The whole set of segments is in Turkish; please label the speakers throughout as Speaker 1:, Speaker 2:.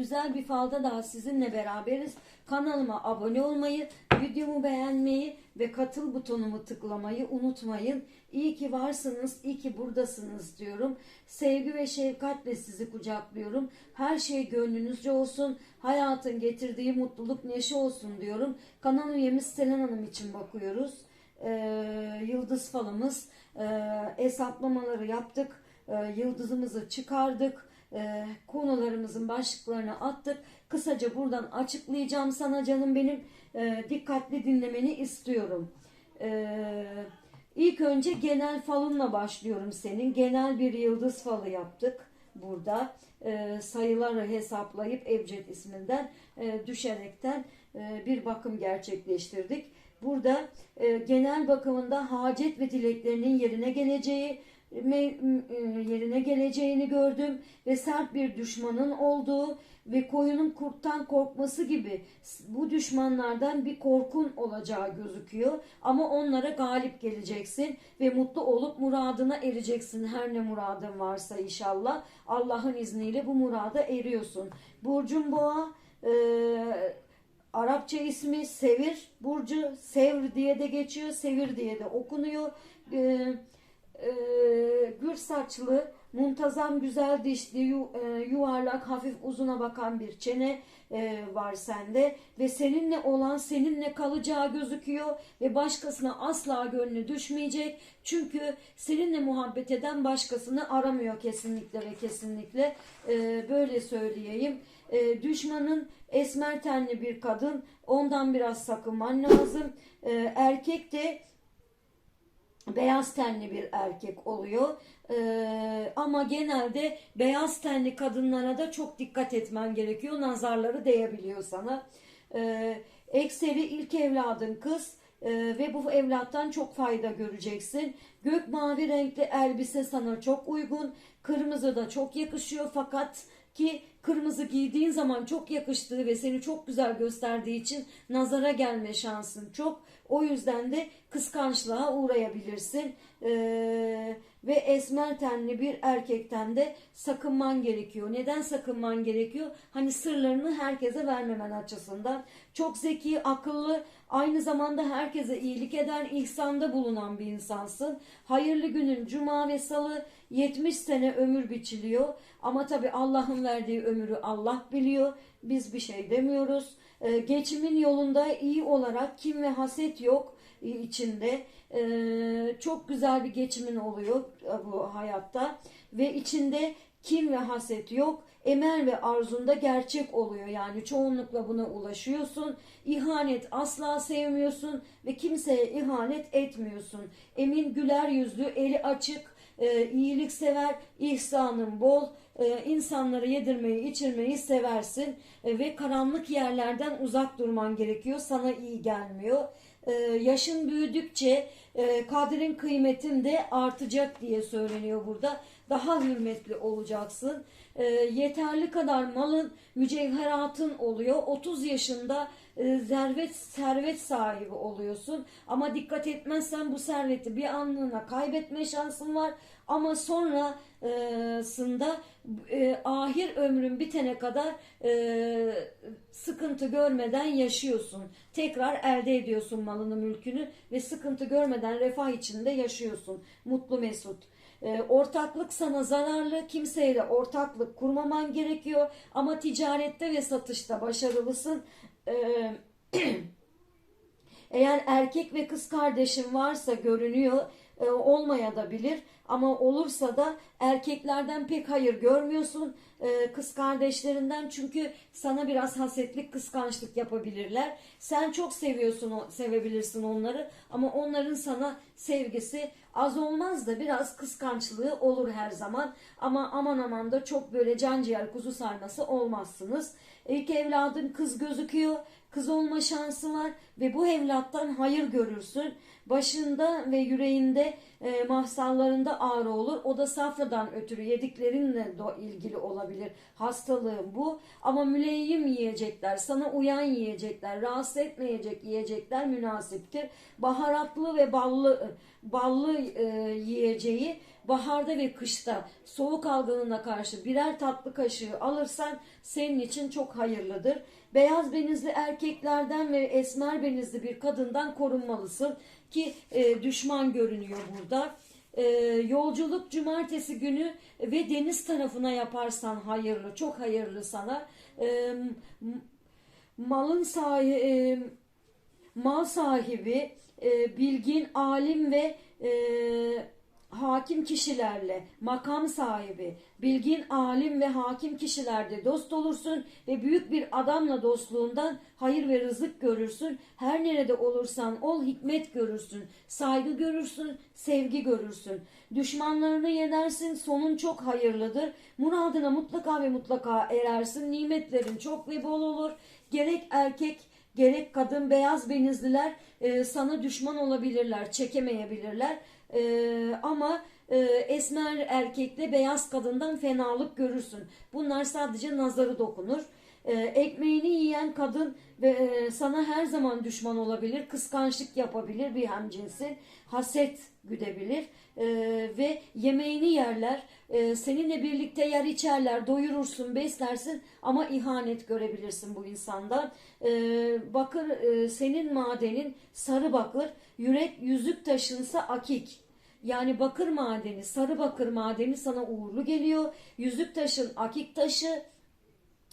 Speaker 1: güzel bir falda daha sizinle beraberiz. Kanalıma abone olmayı, videomu beğenmeyi ve katıl butonumu tıklamayı unutmayın. İyi ki varsınız, iyi ki buradasınız diyorum. Sevgi ve şefkatle sizi kucaklıyorum. Her şey gönlünüzce olsun. Hayatın getirdiği mutluluk, neşe olsun diyorum. Kanal üyemiz Selen Hanım için bakıyoruz. Ee, yıldız falımız. Ee, hesaplamaları yaptık. Ee, yıldızımızı çıkardık. Ee, konularımızın başlıklarını attık. Kısaca buradan açıklayacağım sana canım benim. Ee, dikkatli dinlemeni istiyorum. Ee, ilk önce genel falınla başlıyorum senin. Genel bir yıldız falı yaptık burada. Ee, sayıları hesaplayıp Ebced isminden e, düşerekten e, bir bakım gerçekleştirdik. Burada e, genel bakımında hacet ve dileklerinin yerine geleceği, e, yerine geleceğini gördüm ve sert bir düşmanın olduğu ve koyunun kurttan korkması gibi bu düşmanlardan bir korkun olacağı gözüküyor ama onlara galip geleceksin ve mutlu olup muradına ereceksin her ne muradın varsa inşallah Allah'ın izniyle bu murada eriyorsun. Burcun boğa e, Arapça ismi Sevir Burcu Sevr diye de geçiyor Sevir diye de okunuyor. E, e, gür saçlı, muntazam güzel dişli, yu- e, yuvarlak, hafif uzuna bakan bir çene e, var sende ve seninle olan seninle kalacağı gözüküyor ve başkasına asla gönlü düşmeyecek. Çünkü seninle muhabbet eden başkasını aramıyor kesinlikle ve kesinlikle. E, böyle söyleyeyim. E, düşmanın esmer tenli bir kadın, ondan biraz sakınman lazım. E, erkek de beyaz tenli bir erkek oluyor. Ee, ama genelde beyaz tenli kadınlara da çok dikkat etmen gerekiyor. Nazarları değebiliyor sana. Ee, ekseri ilk evladın kız ee, ve bu evlattan çok fayda göreceksin. Gök mavi renkli elbise sana çok uygun. Kırmızı da çok yakışıyor fakat ki kırmızı giydiğin zaman çok yakıştığı ve seni çok güzel gösterdiği için nazara gelme şansın çok. O yüzden de kıskançlığa uğrayabilirsin. Ee, ve esmer tenli bir erkekten de sakınman gerekiyor. Neden sakınman gerekiyor? Hani sırlarını herkese vermemen açısından. Çok zeki, akıllı, aynı zamanda herkese iyilik eden, ihsanda bulunan bir insansın. Hayırlı günün cuma ve salı 70 sene ömür biçiliyor. Ama tabi Allah'ın verdiği ömrü Allah biliyor. Biz bir şey demiyoruz. Ee, geçimin yolunda iyi olarak kim ve haset yok içinde. Ee, çok güzel bir geçimin oluyor e, bu hayatta. Ve içinde kin ve haset yok. Emel ve arzunda gerçek oluyor. Yani çoğunlukla buna ulaşıyorsun. İhanet asla sevmiyorsun ve kimseye ihanet etmiyorsun. Emin güler yüzlü, eli açık, e, iyilik sever, ihsanın bol, e, insanları yedirmeyi, içirmeyi seversin E, ve karanlık yerlerden uzak durman gerekiyor. Sana iyi gelmiyor. E, yaşın büyüdükçe e, kadrin kıymetin de artacak diye söyleniyor burada. Daha hürmetli olacaksın. E, yeterli kadar malın, mücevheratın oluyor. 30 yaşında servet servet sahibi oluyorsun. Ama dikkat etmezsen bu serveti bir anlığına kaybetme şansın var. Ama sonrasında e, ahir ömrün bitene kadar e, sıkıntı görmeden yaşıyorsun. Tekrar elde ediyorsun malını mülkünü ve sıkıntı görmeden refah içinde yaşıyorsun. Mutlu mesut. E, ortaklık sana zararlı. Kimseyle ortaklık kurmaman gerekiyor. Ama ticarette ve satışta başarılısın. E, eğer erkek ve kız kardeşin varsa görünüyor e, olmaya da bilir ama olursa da erkeklerden pek hayır görmüyorsun e, kız kardeşlerinden. Çünkü sana biraz hasetlik kıskançlık yapabilirler. Sen çok seviyorsun sevebilirsin onları. Ama onların sana sevgisi az olmaz da biraz kıskançlığı olur her zaman. Ama aman aman da çok böyle can ciğer kuzu sarması olmazsınız. İlk evladın kız gözüküyor. Kız olma şansı var ve bu evlattan hayır görürsün. Başında ve yüreğinde e, mahsallarında ağrı olur. O da safradan ötürü yediklerinle ilgili olabilir. Hastalığın bu. Ama müleyyim yiyecekler, sana uyan yiyecekler, rahatsız etmeyecek yiyecekler münasiptir. Baharatlı ve ballı ballı e, yiyeceği baharda ve kışta soğuk algınlığına karşı birer tatlı kaşığı alırsan senin için çok hayırlıdır. Beyaz benizli erkeklerden ve esmer benizli bir kadından korunmalısın ki e, düşman görünüyor burada. E, yolculuk cumartesi günü ve deniz tarafına yaparsan hayırlı, çok hayırlı sana. E, malın sahibi, e, mal sahibi, e, bilgin, alim ve e, hakim kişilerle, makam sahibi, bilgin, alim ve hakim kişilerde dost olursun ve büyük bir adamla dostluğundan hayır ve rızık görürsün. Her nerede olursan ol hikmet görürsün, saygı görürsün, sevgi görürsün. Düşmanlarını yenersin, sonun çok hayırlıdır. Muradına mutlaka ve mutlaka erersin. Nimetlerin çok ve bol olur. Gerek erkek gerek kadın beyaz benizliler e, sana düşman olabilirler, çekemeyebilirler. E, ama e, esmer erkekle beyaz kadından fenalık görürsün. Bunlar sadece nazarı dokunur. E, ekmeğini yiyen kadın e, sana her zaman düşman olabilir, kıskançlık yapabilir bir hemcinsin, haset güdebilir e, ve yemeğini yerler, e, seninle birlikte yer içerler, doyurursun, beslersin ama ihanet görebilirsin bu insandan. E, bakır e, senin madenin sarı bakır, yürek yüzük taşınsa akik. Yani bakır madeni, sarı bakır madeni sana uğurlu geliyor. Yüzük taşın akik taşı,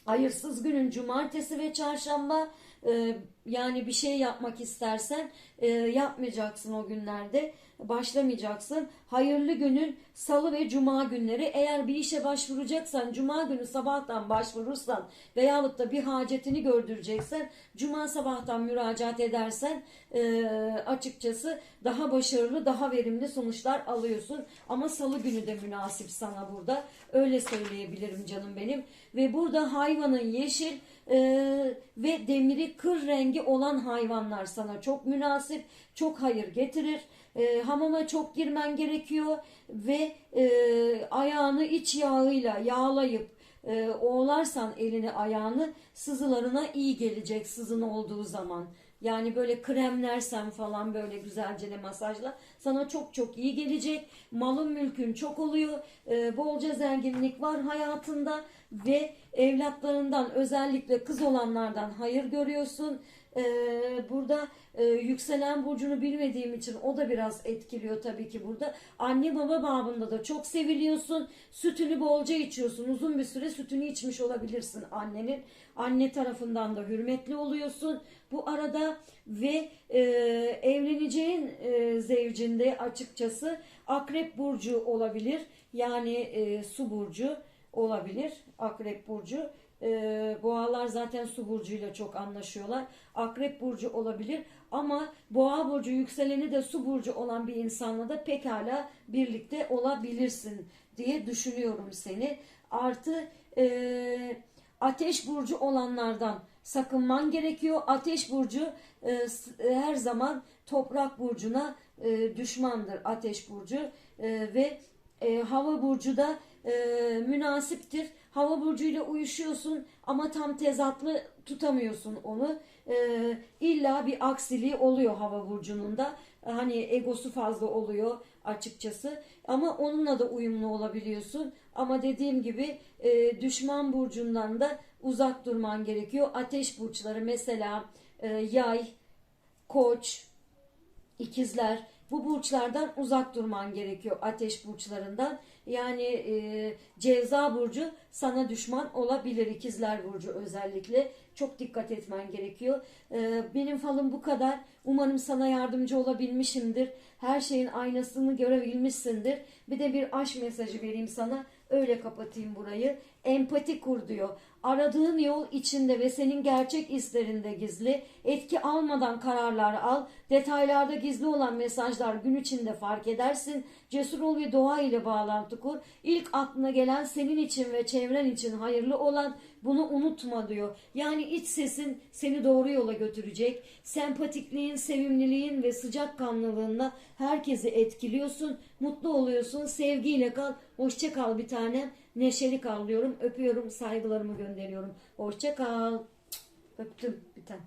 Speaker 1: hayırsız günün cumartesi ve çarşamba e, yani bir şey yapmak istersen e, yapmayacaksın o günlerde başlamayacaksın. Hayırlı günün salı ve cuma günleri eğer bir işe başvuracaksan cuma günü sabahtan başvurursan veyahut da bir hacetini gördüreceksen cuma sabahtan müracaat edersen e, açıkçası daha başarılı daha verimli sonuçlar alıyorsun. Ama salı günü de münasip sana burada öyle söyleyebilirim canım benim. Ve burada hayvanın yeşil e, ve demiri kır rengi olan hayvanlar sana çok münasip, çok hayır getirir. E, hamama çok girmen gerekiyor ve e, ayağını iç yağıyla yağlayıp e, oğlarsan elini ayağını sızılarına iyi gelecek sızın olduğu zaman. Yani böyle kremlersen falan böyle güzelce de masajla sana çok çok iyi gelecek. Malın mülkün çok oluyor. E, bolca zenginlik var hayatında ve evlatlarından özellikle kız olanlardan hayır görüyorsun. E, burada e, yükselen burcunu bilmediğim için o da biraz etkiliyor tabii ki burada. Anne baba babında da çok seviliyorsun. Sütünü bolca içiyorsun. Uzun bir süre sütünü içmiş olabilirsin annenin. Anne tarafından da hürmetli oluyorsun. Bu arada ve e, evleneceğin e, zevcinde açıkçası akrep burcu olabilir. Yani e, su burcu olabilir. Akrep burcu. E, boğalar zaten su burcuyla çok anlaşıyorlar. Akrep burcu olabilir ama boğa burcu yükseleni de su burcu olan bir insanla da pekala birlikte olabilirsin diye düşünüyorum seni. Artı e, ateş burcu olanlardan sakınman gerekiyor. Ateş burcu e, s- her zaman toprak burcuna e, düşmandır ateş burcu E, ve e, hava burcu da e, münasiptir. Hava burcuyla uyuşuyorsun ama tam tezatlı tutamıyorsun onu. E, illa bir aksiliği oluyor hava burcunun da. Hani egosu fazla oluyor açıkçası. Ama onunla da uyumlu olabiliyorsun. Ama dediğim gibi e, düşman burcundan da uzak durman gerekiyor. Ateş burçları mesela e, yay, koç, İkizler bu burçlardan uzak durman gerekiyor ateş burçlarından. Yani e, cevza burcu sana düşman olabilir ikizler burcu özellikle. Çok dikkat etmen gerekiyor. E, benim falım bu kadar. Umarım sana yardımcı olabilmişimdir. Her şeyin aynasını görebilmişsindir. Bir de bir aşk mesajı vereyim sana. Öyle kapatayım burayı. Empati kur diyor. Aradığın yol içinde ve senin gerçek hislerinde gizli. Etki almadan kararlar al. Detaylarda gizli olan mesajlar gün içinde fark edersin. Cesur ol ve doğa ile bağlantı kur. İlk aklına gelen senin için ve çevren için hayırlı olan bunu unutma diyor. Yani iç sesin seni doğru yola götürecek. Sempatikliğin, sevimliliğin ve sıcakkanlılığınla herkesi etkiliyorsun. Mutlu oluyorsun. Sevgiyle kal. Hoşça kal bir tanem. Neşeli kal diyorum. Öpüyorum. Saygılarımı gönderiyorum. Hoşça kal. Öptüm bir tane.